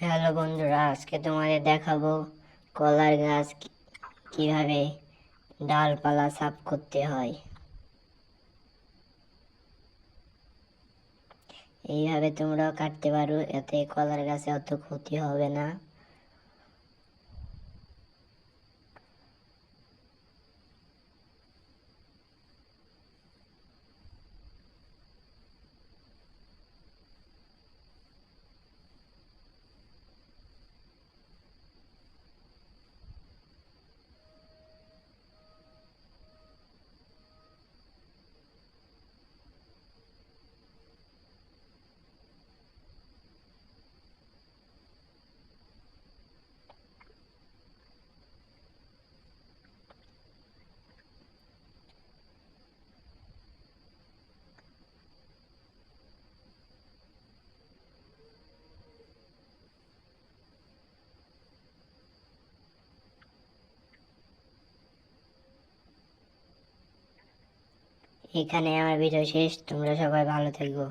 Hello বন্ধুরা, আজকে তোমাদের দেখাবো কলার গাছ কীভাবে ডালপালা সাফ করতে হয়। এইভাবে তোমরাও কাটতে পারো, এতে কলার গাছে অত ক্ষতি হবে না। এখানে আমার ভিডিও শেষ তোমরা সবাই ভালো থাকো।